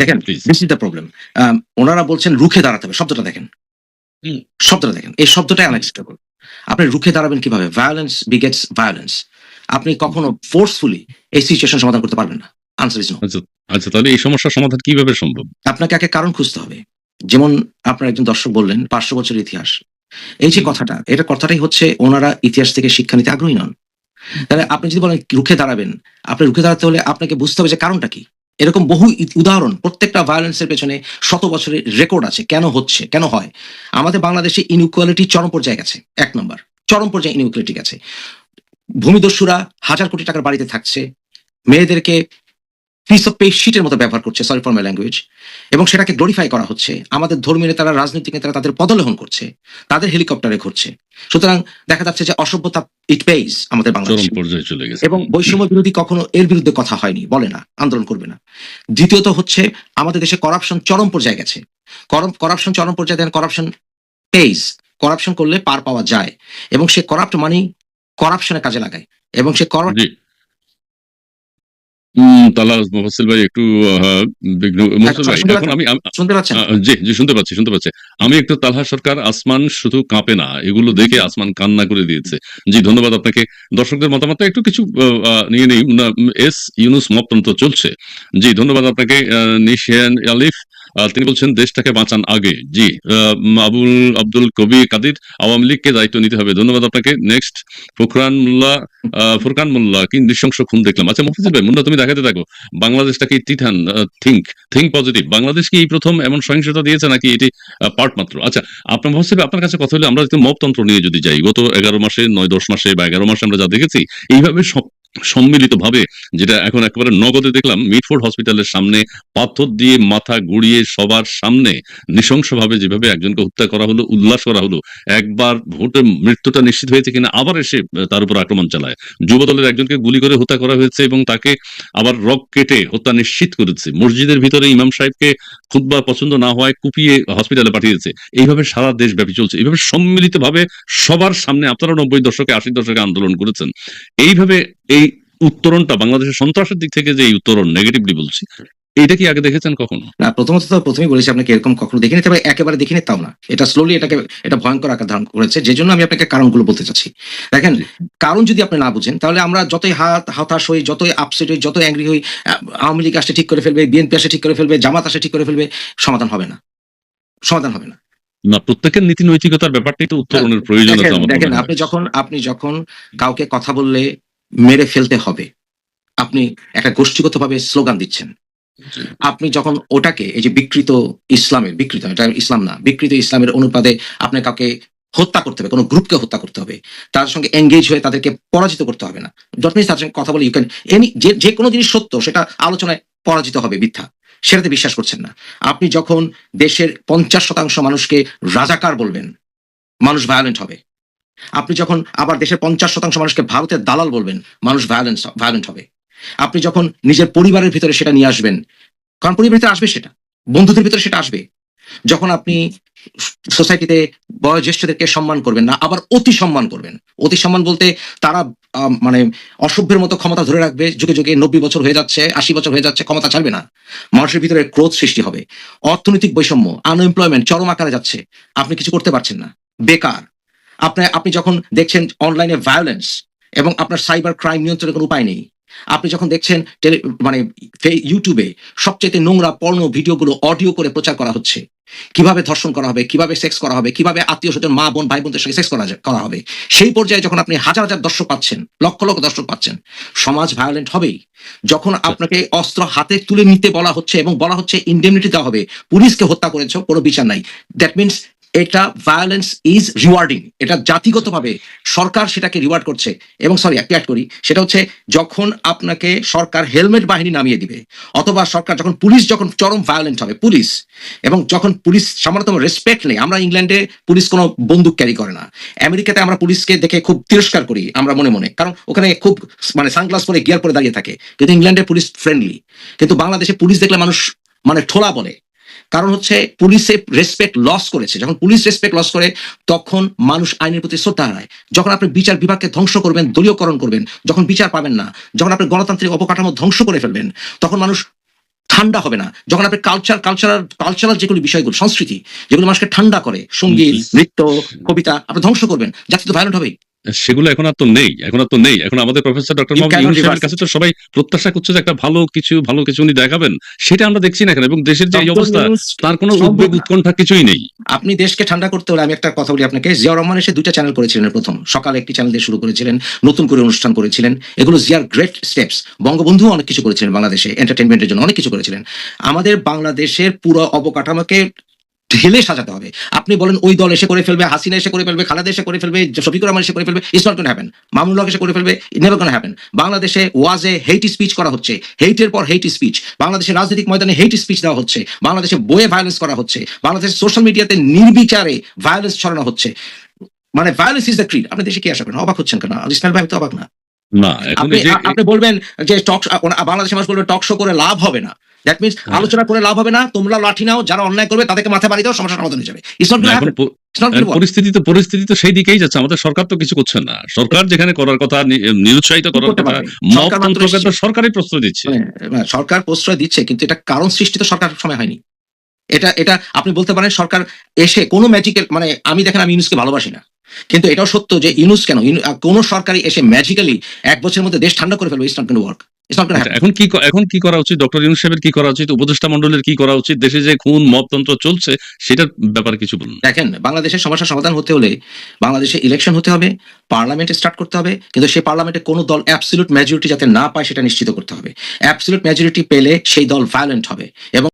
দেখেন this is the problem ওনারা বলছেন রুখে দাঁড়াতে হবে। শব্দটা দেখেন। শব্দটা দেখেন। এই শব্দটাই আনএক্সেপ্টেবল আপনি রুখে দাঁড়াবেন কীভাবে? ভায়োলেন্স বিগেটস ভায়োলেন্স আপনি কখনো ফোর্সফুলি এই সিচুয়েশন সমাধান করতে পারবেন না। আনসার ইজ নো আচ্ছা আচ্ছা তাহলে এই সমস্যার সমাধান কীভাবে সম্ভব? আপনাকে আগে কারণ খুঁজতে হবে। যেমন আপনার একজন দর্শক বললেন পাঁচশো বছর ইতিহাস। এই যে কথাটা এটা কথাটাই হচ্ছে ওনারা ইতিহাস থেকে শিক্ষা নিতে আগ্রহী নন। তাহলে আপনি যদি বলেন রুখে দাঁড়াবেন আপনি রুখে দাঁড়াতে হলে আপনাকে বুঝতে হবে যে কারণটা কি। এরকম বহু উদাহরণ, প্রত্যেকটা ভায়োলেন্সের পেছনে শত বছরের রেকর্ড আছে। কেন হচ্ছে? কেন হয়? আমাদের বাংলাদেশে ইনইকুয়ালিটি চরম পর্যায়ে গেছে। এক নম্বর, চরম পর্যায়ে ইনইকুয়ালিটি গেছে। ভূমিদস্যুরা হাজার কোটি টাকার বাড়িতে থাকছে। মেয়েদেরকে পিস অফ পে শিটের মতো ব্যবহার করছে সরি ফর মাই ল্যাঙ্গুয়েজ এবং সেটাকে গ্লোরিফাই করা হচ্ছে। আমাদের ধর্মীয় নেতারা রাজনৈতিক নেতারা তাদের পদলেহন করছে তাদের হেলিকপ্টারে ঘুরছে। সুতরাং দেখা যাচ্ছে যে অসভ্যতা ইট পেইজ আমাদের বাংলাদেশে। এবং বৈষম্য বিরোধী কখনো এর বিরুদ্ধে কথা হয়নি বলে না আন্দোলন করবে না। দ্বিতীয়ত হচ্ছে আমাদের দেশে করাপশন চরম পর্যায়ে গেছে। করাপশন চরম পর্যায়ে দেন করাপশন পেইজ করাপশন করলে পার পাওয়া যায়। এবং সে করাপ্ট মানি করাপশনে কাজে লাগায়। এবং সে করাপ্ট তালা মোফাসিল ভাই একটু বিঘ্ন ভাই শুনতে এখন আমি শুনতে পাচ্ছেন? জি জি শুনতে পাচ্ছি শুনতে পাচ্ছি। আমি একটু তালহা সরকার আসমান শুধু কাঁপে না এগুলো দেখে আসমান কান্না করে দিয়েছে। জি ধন্যবাদ আপনাকে। দর্শকদের মতামত একটু কিছু নিয়ে নিই। এস ইউনুস মতন্ত্র চলছে। জি ধন্যবাদ আপনাকে নিশিয়ান আলিফ। তিনি বলছেন, দেশটাকে বাঁচান আগে। জি আবুল, আব্দুল কবি কাদির আওয়ামী লীগকে দায়িত্ব নিতে হবে। ধন্যবাদ আপনাকে। নেক্সট ফখরান মোল্লা ফুরকান মোল্লা কি নৃশংস খুন দেখলাম। আচ্ছা মুফিজুল ভাই মুন্না, তুমি দেখাতে থাকো। বাংলাদেশটাকে টিঠান থিঙ্ক থিঙ্ক পজিটিভ? বাংলাদেশ কি এই প্রথম এমন সহিংসতা দিয়েছে নাকি এটি পার্ট মাত্র? আচ্ছা আপনার মহসিব আপনার কাছে কথা হলে আমরা একটু মপতন্ত্র নিয়ে যদি যাই। গত এগারো মাসে, নয়, দশ মাসে বা এগারো মাসে আমরা যা দেখেছি, এইভাবে সম্মিলিত ভাবে যেটা এখন একেবারে নগদে দেখলাম মিটফোর্ড হসপিটালের সামনে পাথর দিয়ে মাথা গুড়িয়ে সবার সামনে নৃশংসভাবে যেভাবে একজনকে হত্যা করা হলো, উল্লাস করা হলো, একবার ভোটে মৃত্যুটা নিশ্চিত হয়েছে কিনা, আবার এসে তার উপর আক্রমণ চালায়। যুবদলের একজনকে গুলি করে হত্যা করা হয়েছে এবং তাকে আবার রক কেটে হত্যা নিশ্চিত করেছে। মসজিদের ভিতরে ইমাম সাহেবকে খুতবা পছন্দ না হওয়ায় কুপিয়ে হসপিটালে পাঠিয়েছে। এইভাবে সারা দেশব্যাপী চলছে। এইভাবে সম্মিলিত ভাবে সবার সামনে আপনারা নব্বই দশকে, আশি দশকে আন্দোলন করেছেন। এইভাবে এই উত্তরণটা বাংলাদেশের সন্ত্রাসের দিক থেকে যে উত্তরণ নেগেটিভলি বলছি এটা কি আগে দেখেছেন কখনো? না প্রথমত তো প্রথমেই বলেছি আপনাকে এরকম কখনো দেখিনি তবে একেবারে দেখিনি তাও না। এটা স্লোলি এটাকে এটা ভয়ঙ্কর আকার ধারণ করেছে যে জন্য আমি আপনাকে কারণগুলো বলতে চাচ্ছি। দেখেন কারণ যদি আপনি না বুঝেন তাহলে আমরা যতই হাত হতাশ হই যতই আপসেট হই যতই অ্যাংরি হই আওয়ামী লীগ আসে ঠিক করে ফেলবে বিএনপি আসে ঠিক করে ফেলবে জামাত আসে ঠিক করে ফেলবে সমাধান হবে না। সমাধান হবে না। না প্রত্যেকের নীতি নৈতিকতার ব্যাপারটাই তো উত্তরণের প্রয়োজন দেখেন হয়। আপনি যখন আপনি যখন কাউকে কথা বললে মেরে ফেলতে হবে। আপনি একটা গোষ্ঠীগতভাবে স্লোগান দিচ্ছেন। আপনি যখন ওটাকে এই যে বিকৃত ইসলামের বিকৃত এটা ইসলাম না বিকৃত ইসলামের অনুপাদে আপনি কাউকে হত্যা করতে হবে কোনো গ্রুপকে হত্যা করতে হবে তার সঙ্গে এঙ্গেজ হয়ে তাদেরকে পরাজিত করতে হবে না। যত মিনিট তার সঙ্গে কথা বলে ইউ ক্যান এনি যে যে কোনো জিনিস সত্য সেটা আলোচনায় পরাজিত হবে মিথ্যা সেটাতে বিশ্বাস করছেন না। আপনি যখন দেশের পঞ্চাশ শতাংশ মানুষকে রাজাকার বলবেন মানুষ ভায়োলেন্ট হবে। আপনি যখন আবার দেশের পঞ্চাশ শতাংশ মানুষকে ভারতের দালাল বলবেন, মানুষ ভায়োলেন্স ভায়োলেন্ট হবে। আপনি যখন নিজের পরিবারের ভিতরে সেটা নিয়ে আসবেন, কারণ পরিবারের ভিতরে আসবে সেটা, বন্ধুদের ভিতরে সেটা আসবে। যখন আপনি সোসাইটিতে বয়োজ্যেষ্ঠদেরকে সম্মান করবেন না, আবার অতি সম্মান করবেন। অতি সম্মান বলতে তারা মানে অসভ্যের মতো ক্ষমতা ধরে রাখবে, যুগে যুগে নব্বই বছর হয়ে যাচ্ছে, আশি বছর হয়ে যাচ্ছে, ক্ষমতা ছাড়বে না। মানুষের ভিতরে ক্রোধ সৃষ্টি হবে। অর্থনৈতিক বৈষম্য আনএমপ্লয়মেন্ট চরম আকারে যাচ্ছে। আপনি কিছু করতে পারছেন না। বেকার আপনি আপনি যখন দেখছেন অনলাইনে ভায়োলেন্স এবং আপনার সাইবার ক্রাইম নিয়ন্ত্রণের কোনো উপায় নেই, আপনি যখন দেখছেন টেলি মানে ইউটিউবে সবচেয়ে নোংরা পর্ণ ভিডিওগুলো অডিও করে প্রচার করা হচ্ছে, কীভাবে ধর্ষণ করা হবে, কীভাবে সেক্স করা হবে, কীভাবে আত্মীয় স্বজন, মা, বোন ভাই বোনদের সঙ্গে সেক্স করা করা হবে, সেই পর্যায়ে যখন আপনি হাজার হাজার দর্শক পাচ্ছেন, লক্ষ লক্ষ দর্শক পাচ্ছেন, সমাজ ভায়োলেন্ট হবেই। যখন আপনাকে অস্ত্র হাতে তুলে নিতে বলা হচ্ছে এবং বলা হচ্ছে ইন্ডেমনিটি দেওয়া হবে, পুলিশকে হত্যা করেছ, কোনো বিচার নাই। দ্যাট মিনস এটা ভায়োলেন্স ইজ রিওয়ার্ডিং এটা জাতিগতভাবে সরকার সেটাকে রিওয়ার্ড করছে। এবং সরি একটু অ্যাড করি, সেটা হচ্ছে যখন আপনাকে সরকার হেলমেট বাহিনী নামিয়ে দিবে, অথবা সরকার যখন পুলিশ যখন চরম ভায়োলেন্ট হবে, পুলিশ, এবং যখন পুলিশ সামান্যতম রেসপেক্ট নেই আমরা ইংল্যান্ডে পুলিশ কোনো বন্দুক ক্যারি করে না। আমেরিকাতে আমরা পুলিশকে দেখে খুব তিরস্কার করি, আমরা মনে মনে। কারণ ওখানে খুব মানে সানগ্লাস পরে গিয়ার পরে দাঁড়িয়ে থাকে। কিন্তু ইংল্যান্ডে পুলিশ ফ্রেন্ডলি কিন্তু বাংলাদেশে পুলিশ দেখলে মানুষ মানে ঠোলা বলে। কারণ হচ্ছে পুলিশে রেসপেক্ট লস করেছে। যখন পুলিশ রেসপেক্ট লস করে তখন মানুষ আইনের প্রতি শ্রদ্ধা হারায়। যখন আপনি বিচার বিভাগকে ধ্বংস করবেন দলীয়করণ করবেন যখন বিচার পাবেন না যখন আপনি গণতান্ত্রিক অবকাঠামো ধ্বংস করে ফেলবেন তখন মানুষ ঠান্ডা হবে না। যখন আপনি কালচার কালচারাল কালচারাল যেগুলো বিষয়গুলো সংস্কৃতি যেগুলো মানুষকে ঠান্ডা করে সংগীত নৃত্য কবিতা আপনি ধ্বংস করবেন। জাতি তো ভায়োলেন্ট হবেই। সেগুলো এখন আর তো নেই এখন আর তো নেই। এখন আমাদের প্রফেসর ডক্টর মোহাম্মদ কাছে তো সবাই প্রত্যাশা করছে যে একটা ভালো কিছু ভালো কিছু উনি দেখাবেন। সেটা আমরা দেখছি না এখন এবং দেশের যে অবস্থা তার কোনো উদ্বেগ উৎকণ্ঠা কিছুই নেই। আপনি দেশকে ঠান্ডা করতে হলে আমি একটা কথা বলি আপনাকে। জিয়া রহমান এসে দুইটা চ্যানেল করেছিলেন প্রথম। সকালে একটি চ্যানেল দিয়ে শুরু করেছিলেন নতুন করে অনুষ্ঠান করেছিলেন। এগুলো জিয়ার গ্রেট স্টেপস বঙ্গবন্ধু অনেক কিছু করেছিলেন বাংলাদেশে এন্টারটেনমেন্টের জন্য অনেক কিছু করেছিলেন। আমাদের বাংলাদেশের পুরো অবকাঠামোকে ঢেলে সাজাতে হবে। আপনি বলেন ওই দল এসে করে ফেলবে হাসিনা এসে করে ফেলবে খালেদা এসে করে ফেলবে শফিকুর রহমান এসে করে ফেলবে it's not gonna happen Mamunul Haque এসে করে ফেলবে নেভার গোনা হ্যাপেন বাংলাদেশে ওয়াজে হেইট স্পিচ করা হচ্ছে হেইটের পর হেইট স্পিচ বাংলাদেশের রাজনৈতিক ময়দানে হেইট স্পিচ দেওয়া হচ্ছে বাংলাদেশে বইয়ে ভায়োলেন্স করা হচ্ছে বাংলাদেশের সোশ্যাল মিডিয়াতে নির্বিচারে ভায়োলেন্স ছড়ানো হচ্ছে। মানে ভায়োলেন্স ইজ দ্য ক্রিড আপনি দেশে কি আশা করেন? অবাক হচ্ছেন কেন? ইসমাইল ভাই তো অবাক না। আপনি বলবেন যে টক বাংলাদেশের মানুষ বলবে টক শো করে লাভ হবে না। That means. আলোচনা করে লাভ হবে না। তোমরা লাঠি নাও যারা অন্যায় করবে তাদেরকে মাথা বাড়ি দাও সমস্যা সমাধান হয়ে যাবে। পরিস্থিতি তো পরিস্থিতি তো সেই দিকেই যাচ্ছে। আমাদের সরকার তো কিছু করছে না। সরকার যেখানে করার কথা নিরুৎসাহিত করার কথা পারবে। মব সরকার মাত্র তন্ত্রকে তো সরকারই প্রশ্রয় দিচ্ছে। মানে, সরকার প্রশ্রয় দিচ্ছে কিন্তু এটা কারণ সৃষ্টি তো সরকার সময় হয়নি। এটা এটা আপনি বলতে পারেন সরকার এসে কোনো ম্যাজিক্যাল মানে আমি দেখেন আমি ইউনুসকে ভালোবাসি না। কিন্তু এটাও সত্য যে ইউনুস কেন? কোনো সরকারই এসে ম্যাজিক্যালি এক বছরের মধ্যে দেশ ঠান্ডা করে ফেলবে। ইটস নট ওয়ার্ক আচ্ছা, এখন কি এখন কি করা উচিত? ডক্টর ইউনুস সাহেবের কি করা উচিত? উপদেষ্টা মন্ডলের কি করা উচিত? দেশে যে খুন মপতন্ত্র চলছে সেটার ব্যাপারে কিছু বলুন। দেখেন বাংলাদেশের সমস্যার সমাধান হতে হলে বাংলাদেশে ইলেকশন হতে হবে পার্লামেন্টে স্টার্ট করতে হবে কিন্তু সেই পার্লামেন্টে কোনো দল অ্যাবসলিউট মেজরিটি যাতে না পায় সেটা নিশ্চিত করতে হবে। অ্যাবসলিউট মেজরিটি পেলে সেই দল ভায়োলেন্ট হবে এবং